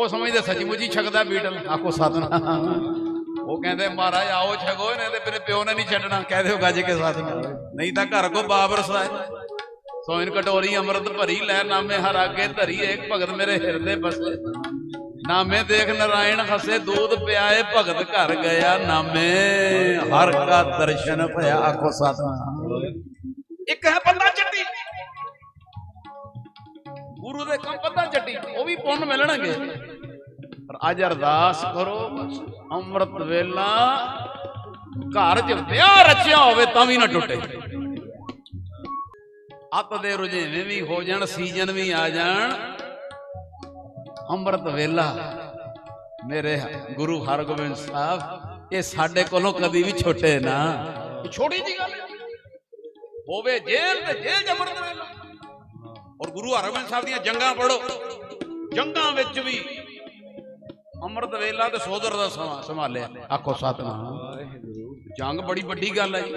ਉਹ ਸਮਝਦੇ ਸੱਚੀ ਮੁੱਚੀ ਛਕਦਾ ਬੀਟਲ। ਆਖੋ ਸਤਨਾਮ ਉਹ ਕਹਿੰਦੇ ਮਹਾਰਾਜ ਆਓ ਛਕੋ ਇਹਨੇ ਤੇ ਮੇਰੇ ਪਿਓ ਨੇ ਨਹੀਂ ਛੱਡਣਾ। ਕਹਿ ਦਿਓ ਗੱਜ ਕੇ ਸਤਨਾਮ ਨਹੀਂ ਤਾਂ ਘਰ ਕੋ ਬਾਬਰ ਸਾਇ ਸੋਇਨ ਕਟੋਰੀ ਅੰਮ੍ਰਿਤ ਭਰੀ ਲੈ ਨਾਮੇ ਹਰ ਆਗੇ ਧਰੀ ਏਕ ਭਗਤ ਮੇਰੇ ਹਿਰਦੇ ਬਸੇ। ਨਾਮੇ ਦੇਖ ਨਰਾਇਣ ਹਸੇ ਦੂਧ ਪਿਆਏ ਭਗਤ ਘਰ ਗਿਆ ਨਾਮੇ। ਹਰ ਕਾ ਦਰਸ਼ਨ ਭਇਆ ਆਖੋ ਸਤਨਾਮ ਇੱਕ ਹੈ ਬੰਦਾ ਚੱਟੀ। ਗੁਰੂ ਦੇ ਕੰਮ ਬੰਦਾ ਚੱਟੀ ਉਹ ਵੀ ਪੁੰਨ ਮਿਲਣਗੇ। ਅੱਜ ਅਰਦਾਸ ਕਰੋ ਅੰਮ੍ਰਿਤ ਵੇਲਾ। ਘਰ 'ਚ ਵਿਆਹ ਰਚਿਆ ਹੋਵੇ ਤਾਂ ਵੀ ਨਾ ਟੁੱਟੇ। ਅੱਤ ਦੇ ਰੁਝੇਵੇਂ ਵੀ ਹੋ ਜਾਣ, ਸੀਜ਼ਨ ਵੀ ਆ ਜਾਣ। ਅੰਮ੍ਰਿਤ ਵੇਲਾ। ਮੇਰੇ ਗੁਰੂ ਹਰਗੋਬਿੰਦ ਸਾਹਿਬ, ਇਹ ਸਾਡੇ ਕੋਲੋਂ ਕਦੀ ਵੀ ਛੋਟੇ ਨਾ। ਛੋਟੀ ਜੀ ਗੱਲ ਹੋਵੇ ਜੇਲ੍ਹ ਤੇ ਜੇਲ੍ਹ ਚ ਅੰਮ੍ਰਿਤ ਵੇਲਾ। ਔਰ ਗੁਰੂ ਹਰਗੋਬਿੰਦ ਸਾਹਿਬ ਦੀਆਂ ਜੰਗਾਂ ਪੜੋ ਜੰਗਾਂ ਵਿੱਚ ਵੀ ਅੰਮ੍ਰਿਤ ਵੇਲਾ ਤੇ ਸੋਦਰ ਦਾ ਸਮਾਂ ਸੰਭਾਲਿਆ। ਆਖੋ ਸਤਨਾਮ। ਜੰਗ ਬੜੀ ਵੱਡੀ ਗੱਲ ਹੈ ਜੀ।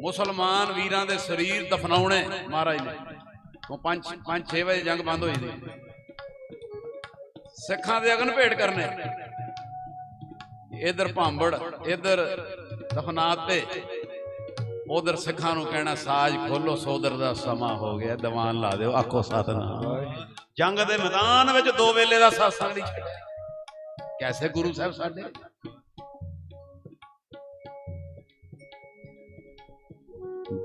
ਮੁਸਲਮਾਨ ਵੀਰਾਂ ਦੇ ਸਰੀਰ ਦਫਨਾਉਣੇ ਮਹਾਰਾਜ ਨੇ। ਉਹ 5 5 6 ਵਜੇ ਜੰਗ ਬੰਦ ਹੋਈ ਸੀ ਸਿੱਖਾਂ ਦੇ ਅਗਨ ਭੇਟ ਕਰਨੇ। ਇਧਰ ਭਾਂਬੜ, ਇਧਰ ਦਫਨਾਤ। ਉਧਰ ਸਿੱਖਾਂ ਨੂੰ ਕਹਿਣਾ, ਸਾਜ ਖੋਲੋ, ਸੋਦਰ ਦਾ ਸਮਾਂ ਹੋ ਗਿਆ, ਦੀਵਾਨ ਲਾ ਦਿਓ, ਆਖੋ ਸਤਨਾਮ। ਜੰਗ ਦੇ ਮੈਦਾਨ ਵਿੱਚ ਦੋ ਵੇਲੇ ਦਾ satsang ਨਹੀਂ ਛੱਡਿਆ। ਕੈਸੇ ਗੁਰੂ ਸਾਹਿਬ ਸਾਡੇ?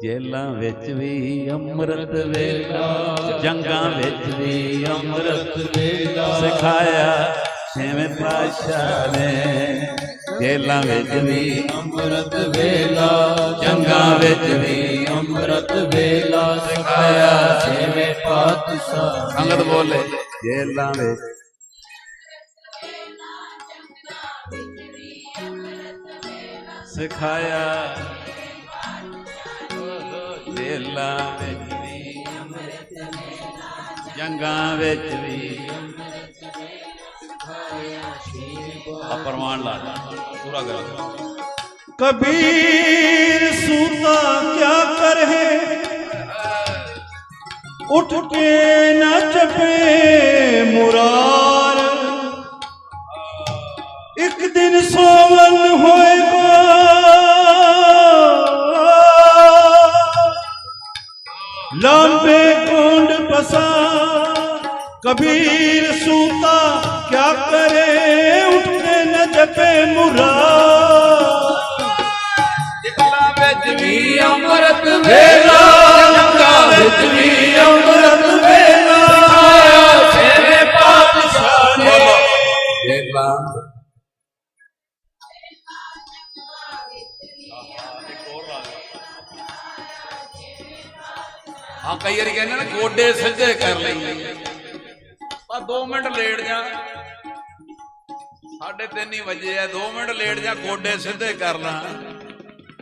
ਜੇਲਾਂ ਵਿੱਚ ਵੀ ਅੰਮ੍ਰਿਤ ਵੇਲਾ, ਜੰਗਾਂ ਵਿੱਚ ਵੀ ਅੰਮ੍ਰਿਤ ਵੇਲਾ, ਸਿਖਾਇਆ ਛੇਵੇਂ ਪਾਤਸ਼ਾਹ ਨੇ। ਜੇਲਾਂ ਵਿੱਚ ਵੀ ਅੰਮ੍ਰਿਤ ਵੇਲਾ ਜੰਗਾਂ ਵਿੱਚ ਵੀ ਅੰਮ੍ਰਿਤ ਵੇਲਾ ਸਿਖਾਇਆ ਛੇਵੇਂ ਪਾਤਸ਼ਾਹ ਸੰਗਤ ਬੋਲੇ। ਜੇਲਾਂ ਵਿੱਚ ਸਿਖਾਇਆ। ਜੇਲਾਂ ਵਿੱਚ ਵੀ ਜੰਗਾਂ ਵਿੱਚ ਵੀ پروان لاتا پورا کر کبیر سوتا کیا کرے؟ اٹھ کے نہ چپے مرار۔ ایک دن سومن ہوئے گا۔ لمبے کونڈ پسار कबीर सूता क्या करे उठ के न जपे मुरार ਜੇਲਾਂ ਵਿੱਚ ਵੀ ਅੰਮ੍ਰਿਤ ਵੇਲਾ ਜੰਗਾਂ ਵਿੱਚ ਵੀ ਅੰਮ੍ਰਿਤ ਵੇਲਾ ਛੇਵੇਂ ਪਾਤਸ਼ਾਹ ਨੇ ਜੇਲਾਂ ਹਾਂ ਕਈ ਵਾਰੀ ਕਹਿੰਦੇ ਨੇ ਗੋਡੇ ਸਿੱਧੇ ਕਰ ਲਈ ਆ 2 ਮਿੰਟ ਲੇਟ ਜਾ। ਸਾਢੇ ਤਿੰਨ ਹੀ ਵਜੇ ਆ 2 ਮਿੰਟ ਲੇਟ ਜਾ ਗੋਡੇ ਸਿੱਧੇ ਕਰ ਲਾਂ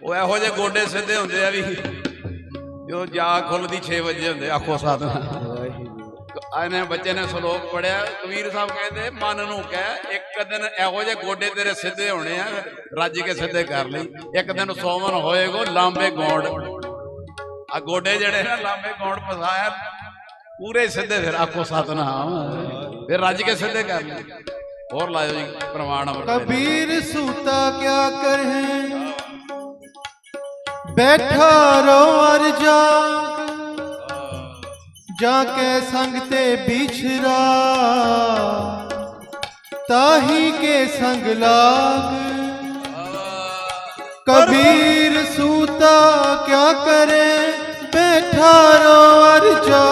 ਉਹ ਇਹੋ ਜਿਹੇ ਗੋਡੇ ਸਿੱਧੇ ਹੁੰਦੇ ਆ ਵੀ ਜੋ ਜਾ ਖੁੱਲਦੀ 6 ਵਜੇ ਹੁੰਦੇ, ਆਖੋ ਸਾਧ। ਆਨੇ ਬੱਚੇ ਨੇ ਸ਼ਲੋਕ ਪੜਿਆ, ਕਬੀਰ ਸਾਹਿਬ ਕਹਿੰਦੇ, ਮਨ ਨੂੰ ਕਹਿ, ਇੱਕ ਦਿਨ ਇਹੋ ਜਿਹੇ ਗੋਡੇ ਤੇਰੇ ਸਿੱਧੇ ਹੋਣੇ ਆ, ਰੱਜ ਕੇ ਸਿੱਧੇ ਕਰ ਲਈ। ਇੱਕ ਦਿਨ ਸੋਵਨ ਹੋਏਗੋ, ਲਾਂਬੇ ਗੋਂਡ। ਆ ਗੋਡੇ ਜਿਹੜੇ ਨਾ, ਲਾਂਬੇ ਗੋਂਡ ਫਸਾਇਆ। ਪੂਰੇ ਸਿੱਧੇ ਫਿਰ ਆਖੋ ਸਤਨਾਮ। ਫਿਰ ਰੱਜ ਕੇ ਸਿੱਧੇ ਕਰ ਲਈ ਹੋਰ ਲਾਇਓ ਜੀ, ਪ੍ਰਮਾਣ ਅਮਰ ਕਬੀਰ ਸੂਤਾ ਕਿਆ ਕਰੇ? ਬੈਠਾ ਰੋ ਅਰ ਜਾ ਜਾ ਕੇ ਸੰਗ ਤੇ ਵਿਛਰਾ ਤਾਹੀ ਕੇ ਸੰਗ ਲਾਗ। ਕਬੀਰ ਸੂਤਾ ਕਿਆ ਕਰੇ? ਬੈਠਾ ਰੋ ਅਰ ਜਾ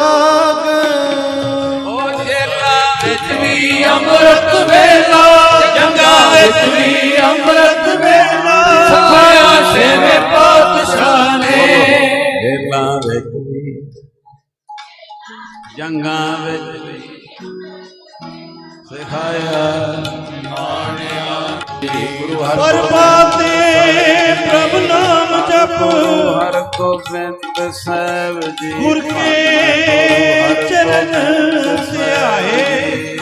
ਗੋਬਿੰਦ ਸਾਹਿਬ ਜੀ ਗੁਰ ਕੇ ਚਰਨ ਸਿਆਏ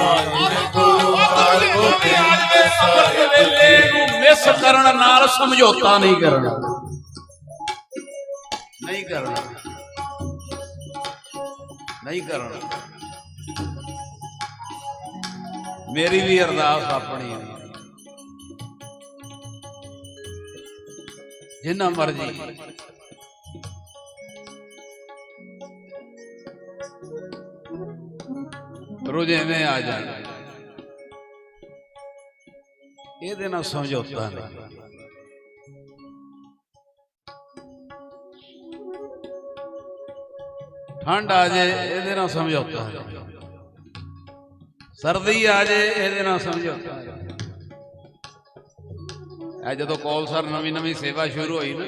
ਵੇਲੇ ਨੂੰ ਮਿਸ ਕਰਨ ਨਾਲ ਸਮਝੌਤਾ ਨਹੀਂ ਕਰਨਾ। ਨਹੀਂ ਕਰਨਾ ਨਹੀਂ ਕਰਨਾ ਮੇਰੀ ਵੀ ਅਰਦਾਸ ਆਪਣੀ ਹੈ ਜਿੰਨਾ ਮਰਜ਼ੀ ਰੋਜ਼ੇਵੇਂ ਆ ਜਾਣ। ਇਹਦੇ ਨਾਲ ਸਮਝੌਤਾ ਨਹੀਂ। ਠੰਡ ਆ ਜੇ, ਇਹਦੇ ਨਾਲ ਸਮਝੌਤਾ ਨਹੀਂ। ਸਰਦੀ ਆ ਜੇ, ਇਹਦੇ ਨਾਲ ਸਮਝੌਤਾ ਇਹ ਜਦੋਂ ਕੌਲਸਰ ਨਵੀਂ ਨਵੀਂ ਸੇਵਾ ਸ਼ੁਰੂ ਹੋਈ ਨਾ,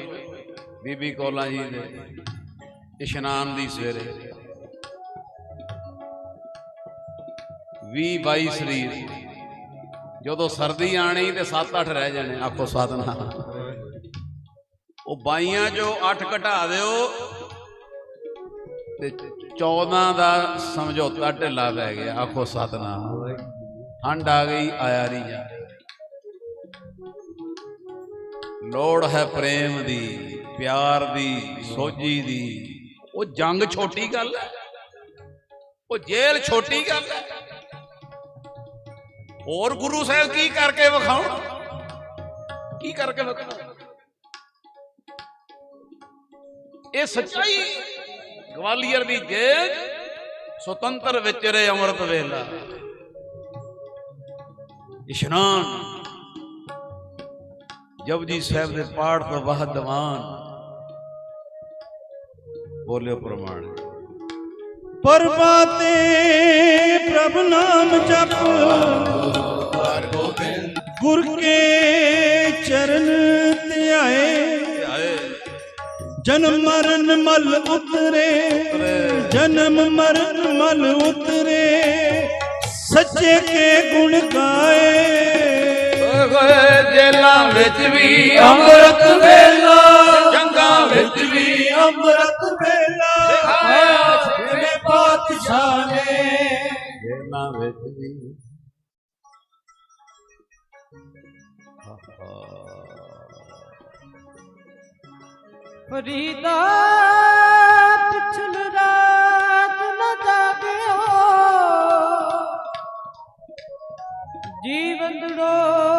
ਬੀਬੀ ਕੌਲਾਂ ਜੀ ਦੇ, ਇਸ਼ਨਾਨ ਦੀ ਸਵੇਰੇ। 20 22 ਸਰੀਰ। ਜਦੋਂ ਸਰਦੀ ਆਣੀ ਤੇ 7-8 ਰਹਿ ਜਾਣੇ, ਆਖੋ ਸਾਧਨਾ। ਉਹ ਬਾਈਆਂ ਚੋਂ 8 ਘਟਾ ਦਿਓ ਤੇ 14 ਦਾ ਸਮਝੌਤਾ ਢਿੱਲਾ ਪੈ ਗਿਆ, ਆਖੋ ਸਤਨਾਮ ਠੰਡ ਆ ਗਈ, ਆਇਆ ਨਹੀਂ ਜਾ ਲੋੜ ਹੈ ਪ੍ਰੇਮ ਦੀ, ਪਿਆਰ ਦੀ, ਸੋਝੀ ਦੀ। ਉਹ ਜੰਗ ਛੋਟੀ ਗੱਲ ਹੈ। ਉਹ ਜੇਲ੍ਹ ਛੋਟੀ ਗੱਲ ਹੈ। ਹੋਰ ਗੁਰੂ ਸਾਹਿਬ ਕੀ ਕਰਕੇ ਵਿਖਾਉਣ? ਕੀ ਕਰਕੇ ਵਿਖਾਉਣ? ਇਹ ਸੱਚਾਈ ਗਵਾਲੀਅਰ ਦੀ ਜੇਲ੍ਹ ਸੁਤੰਤਰ ਵਿਚਰੇ ਅੰਮ੍ਰਿਤ ਵੇਲਾ। ਇਸ਼ਨਾਨ। ਜਪਜੀ ਸਾਹਿਬ ਦੇ ਪਾਠ ਤੋਂ ਬਾਅਦ ਦੀਵਾਨ। ਬੋਲਿਓ ਪ੍ਰਮਾਣ। ਪਰਵਾਤੇ ਪ੍ਰਭ ਨਾਮ ਜਪ। ਗੁਰ ਕੇ ਚਰਨ ਧਿਆਏ। ਆਏ ਜਨਮ ਮਰਨ ਮਲ ਉਤਰੇ। ਜਨਮ ਮਰਨ ਮਲ ਉਤਰੇ। ਸੱਚੇ ਕੇ ਗੁਣ ਗਾਏ ਗਏ। ਜੇਲਾਂ ਵਿੱਚ ਵੀ ਅੰਮ੍ਰਿਤ ਵੇਲਾ। ਜੰਗਾਂ ਵਿੱਚ ਵੀ ਅੰਮ੍ਰਿਤ ਪਾਤਸ਼ਾਹ ਨੇ ਜੇਲਾਂ ਵਿੱਚ ਵੀ। ਫਰੀਦਾ ਪਿਛਲ ਰਾਤ ਨ ਜਾਗਿਓ। ਜੀਵੰਦੜੋ ਮੋਇਓ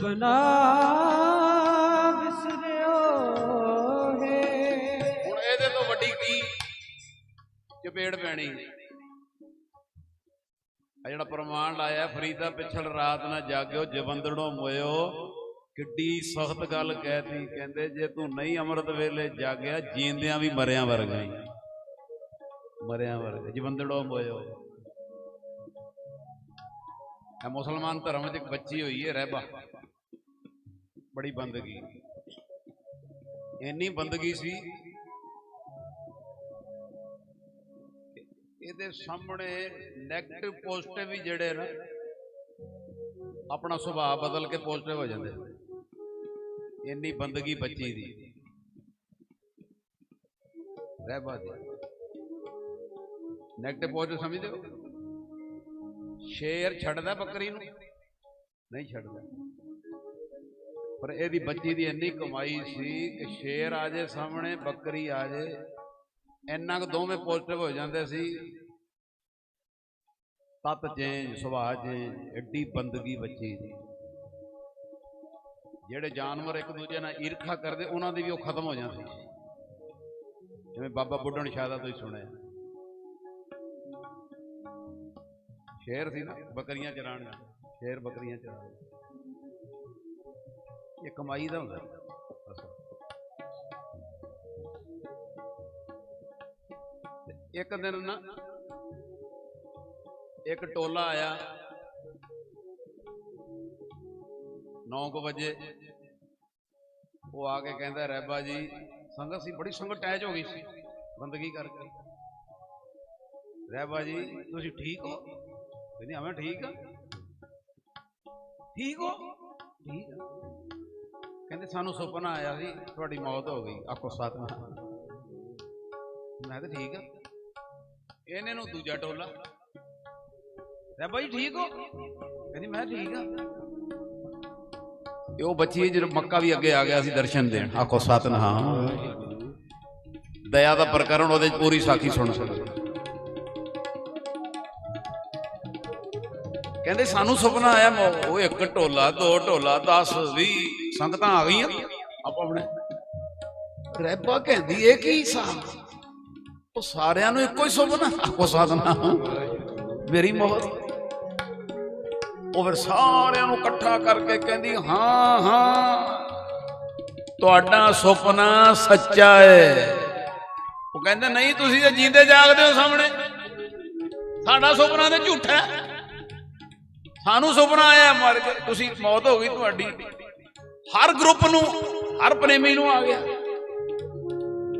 ਤਾਂ ਵਿਸਰਿਓ ਹੈ ਹੁਣ ਇਹਦੇ ਤੋਂ ਵੱਡੀ ਕੀ? ਚਪੇੜ ਪੈਣੀ। ਆ ਜਿਹੜਾ ਪ੍ਰਮਾਣ ਲਾਇਆ, ਫਰੀਦਾ ਪਿਛਲ ਰਾਤ ਨਾ ਜਾਗਿਓ, ਜਵੰਦੜੋਂ ਮੋਇਓ। ਕਿੱਡੀ ਸਖਤ ਗੱਲ ਕਹਿਤੀ। ਕਹਿੰਦੇ, ਜੇ ਤੂੰ ਨਹੀਂ ਅੰਮ੍ਰਿਤ ਵੇਲੇ ਜਾਗਿਆ, ਜੀਂਦਿਆਂ ਵੀ ਮਰਿਆਂ ਵਰਗਾ ਹੀ। ਮਰਿਆਂ ਵਰਗਾ, ਜਵੰਦੜੋਂ ਮੋਇਓ। ਇਹ ਮੁਸਲਮਾਨ ਧਰਮ 'ਚ ਬੱਚੀ ਹੋਈ ਹੈ ਰਹਿਬਾ ਬੜੀ ਬੰਦਗੀ। ਇੰਨੀ ਬੰਦਗੀ ਸੀ ਇਹਦੇ ਸਾਹਮਣੇ 네ਗੇਟਿਵ ਪੋਜ਼ਿਟਿਵ ਵੀ ਜਿਹੜੇ ਨਾ, ਆਪਣਾ ਸੁਭਾਅ ਬਦਲ ਕੇ ਪੋਜ਼ਿਟਿਵ ਹੋ ਜਾਂਦੇ ਇੰਨੀ ਬੰਦਗੀ ਬੱਚੀ ਦੀ। ਰਹਿਬਾ ਦੀ 네ਗੇਟਿਵ ਪੋਜ਼ਿਟਿਵ ਸਮਝਦੇ ਹੋ? ਸ਼ੇਰ ਛੱਡਦਾ ਬੱਕਰੀ ਨੂੰ? ਨਹੀਂ ਛੱਡਦਾ। ਪਰ ਇਹਦੀ ਬੱਚੀ ਦੀ ਇੰਨੀ ਕਮਾਈ ਸੀ ਕਿ ਸ਼ੇਰ ਆ ਜੇ ਸਾਹਮਣੇ, ਬੱਕਰੀ ਆ ਜੇ, ਇੰਨਾ ਕੁ ਦੋਵੇਂ ਪੋਜ਼ਿਟਿਵ ਹੋ ਜਾਂਦੇ ਸੀ। ਤਤ ਚੇਂਜ, ਸੁਭਾਅ ਚੇਂਜ ਐਡੀ ਬੰਦਗੀ ਬੱਚੀ ਦੀ। ਜਿਹੜੇ ਜਾਨਵਰ ਇੱਕ ਦੂਜੇ ਨਾਲ ਈਰਖਾ ਕਰਦੇ, ਉਹਨਾਂ ਦੀ ਵੀ ਉਹ ਖਤਮ ਹੋ ਜਾਂਦੀ ਜਿਵੇਂ ਬਾਬਾ ਬੁੱਢਣ ਸ਼ਾਹ ਦਾ ਤੁਸੀਂ ਸੁਣਿਆ। ਸ਼ੇਰ ਸੀ ਨਾ, ਬੱਕਰੀਆਂ ਚਰਾਣ ਸ਼ੇਰ ਬੱਕਰੀਆਂ ਚਰਾਣ ਇਹ ਕਮਾਈ ਦਾ ਹੁੰਦਾ ਅਸਲ ਤੇ ਇੱਕ ਦਿਨ ਨਾ ਇੱਕ ਟੋਲਾ ਆਇਆ 9 ਵਜੇ ਉਹ ਆ ਕੇ ਕਹਿੰਦਾ ਰਹਿਬਾ ਜੀ ਸੰਗਤ ਸੀ ਬੜੀ ਸੰਗਤ ਟੈਚ ਹੋ ਗਈ ਸੀ ਬੰਦਗੀ ਕਰਕੇ ਰਹਿਬਾ ਜੀ ਤੁਸੀਂ ਠੀਕ ਹੋ ਕਹਿੰਦੇ ਹਾਂ ਮੈਂ ਠੀਕ ਆ ਠੀਕ ਹੋ ਠੀਕ ਆ ਕਹਿੰਦੇ ਸਾਨੂੰ ਸੁਪਨਾ ਆਇਆ ਸੀ, ਤੁਹਾਡੀ ਮੌਤ ਹੋ ਗਈ, ਆਖੋ ਸਤਨਾਮ। ਮੈਂ ਤਾਂ ਠੀਕ ਆ। ਇਹਨੇ ਨੂੰ ਦੂਜਾ ਟੋਲਾ। ਲੈ ਬਾਈ ਠੀਕ ਹੋ। ਕਹਿੰਦੀ ਮੈਂ ਠੀਕ ਆ। ਇਹ ਉਹ ਬੱਚੀ ਜਦੋਂ ਮੱਕਾ ਵੀ ਅੱਗੇ ਆ ਗਿਆ ਸੀ ਦਰਸ਼ਨ ਦੇਣ। ਆਖੋ ਸਤਨਾਮ। ਦਇਆ ਦਾ ਪ੍ਰਕਰਣ ਉਹਦੇ 'ਚ ਪੂਰੀ ਸਾਖੀ ਸੁਣ ਸਕਦੇ। ਕਹਿੰਦੇ ਸਾਨੂੰ ਸੁਪਨਾ ਆਇਆ ਉਹ ਇੱਕ ਢੋਲਾ ਦੋ ਢੋਲਾ 10 20 ਸੰਗਤਾਂ ਆ ਗਈਆਂ। ਆਪਾਂ ਆਪਣੇ ਰੈਬਾ ਕਹਿੰਦੀ ਇਹ ਕੀ ਹਿਸਾਬ ਉਹ ਸਾਰਿਆਂ ਨੂੰ ਇੱਕੋ ਹੀ ਸੁਪਨਾ ਆਖੋ ਸਤਨਾਮ ਮੇਰੀ ਮੌਤ ਉਹ ਫਿਰ ਸਾਰਿਆਂ ਨੂੰ ਇਕੱਠਾ ਕਰਕੇ ਕਹਿੰਦੀ, ਹਾਂ ਹਾਂ, ਤੁਹਾਡਾ ਸੁਪਨਾ ਸੱਚਾ ਹੈ ਉਹ ਕਹਿੰਦੇ, ਨਹੀਂ, ਤੁਸੀਂ ਤਾਂ ਜੀਂਦੇ ਜਾਗਦੇ ਹੋ ਸਾਹਮਣੇ, ਸਾਡਾ ਸੁਪਨਾ ਤੇ ਝੂਠਾ ਹੈ। ਸਾਨੂੰ ਸੁਪਨਾ ਆਇਆ, ਮਰ ਕੇ ਤੁਸੀਂ ਮੌਤ ਹੋ ਗਈ ਤੁਹਾਡੀ। ਹਰ ਗਰੁੱਪ ਨੂੰ, ਹਰ ਪ੍ਰੇਮੀ ਨੂੰ ਆ ਗਿਆ।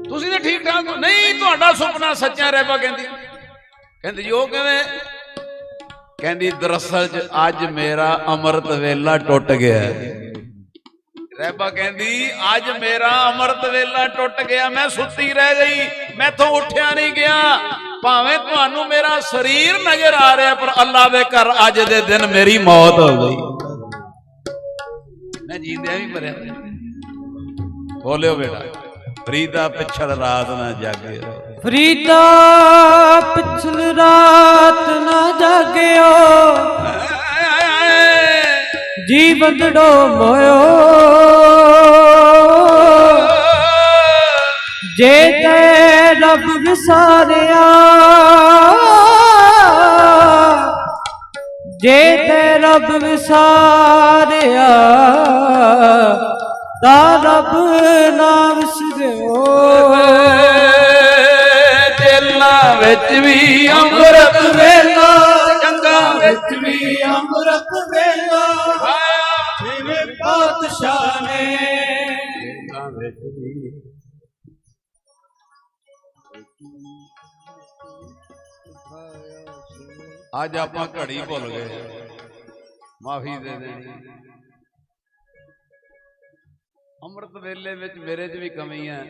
ਤੁਸੀਂ ਤਾਂ ਠੀਕ ਠਾਕ ਹੋ। ਨਹੀਂ, ਤੁਹਾਡਾ ਸੁਪਨਾ ਸੱਚਾ ਰਹਿਬਾ ਕਹਿੰਦੀ। ਕਹਿੰਦੀ, ਉਹ ਕਿਵੇਂ? ਕਹਿੰਦੀ, ਦਰਅਸਲ ਚ ਅੱਜ ਮੇਰਾ ਅੰਮ੍ਰਿਤ ਵੇਲਾ ਟੁੱਟ ਗਿਆ ਰਹਿਬਾ ਕਹਿੰਦੀ, ਅੱਜ ਮੇਰਾ ਅੰਮ੍ਰਿਤ ਵੇਲਾ ਟੁੱਟ ਗਿਆ। ਮੈਂ ਸੁੱਤੀ ਰਹਿ ਗਈ। ਮੈਥੋਂ ਉੱਠਿਆ ਨਹੀਂ ਗਿਆ। ਭਾਵੇਂ ਤੁਹਾਨੂੰ ਮੇਰਾ ਸਰੀਰ ਨਜ਼ਰ ਆ ਰਿਹਾ, ਪਰ ਅੱਲਾ ਦੇ ਘਰ ਅੱਜ ਦੇ ਦਿਨ ਮੇਰੀ ਮੌਤ ਹੋ ਗਈ। ਮੈਂ ਜੀਂਦਿਆਂ ਵੀ ਮਰਿਆ ਬੋਲਿਓ ਬੇਟਾ, ਫਰੀਦਾ ਪਿਛੜ ਰਾਤ ਨਾ ਜਾਗਿਓ ਫਰੀਦਾ ਪਿਛਲ ਰਾਤ ਨਾ ਜਾਗਿਓ। ਜੀ ਡੋ ਮੋਇਓ ਜੇ ਤੇ ਰੱਬ ਵਿਸਾਰਿਆ ਜੇ ਤੇ ਰੱਬ ਵਿਸਾਰਿਆ ਤਾਂ ਰੱਬ ਨਾ ਵਿਸਰਿਓ। ਜੇਲਾਂ ਵਿੱਚ ਵੀ ਅੰਮ੍ਰਿਤ ਵੇਲਾ ਜੰਗਾਂ ਵਿੱਚ ਵੀ ਅੰਮ੍ਰਿਤ ਵੇਲਾ। ਜਿਵੇਂ ਪਾਤਸ਼ਾਹ ਨੇ ਅੱਜ ਆਪਾਂ ਘੜੀ ਭੁੱਲ ਗਏ। ਮਾਫੀ ਦੇ ਦੇਣੀ। ਅੰਮ੍ਰਿਤ ਵੇਲੇ ਵਿੱਚ ਮੇਰੇ 'ਚ ਵੀ ਕਮੀ ਹੈ।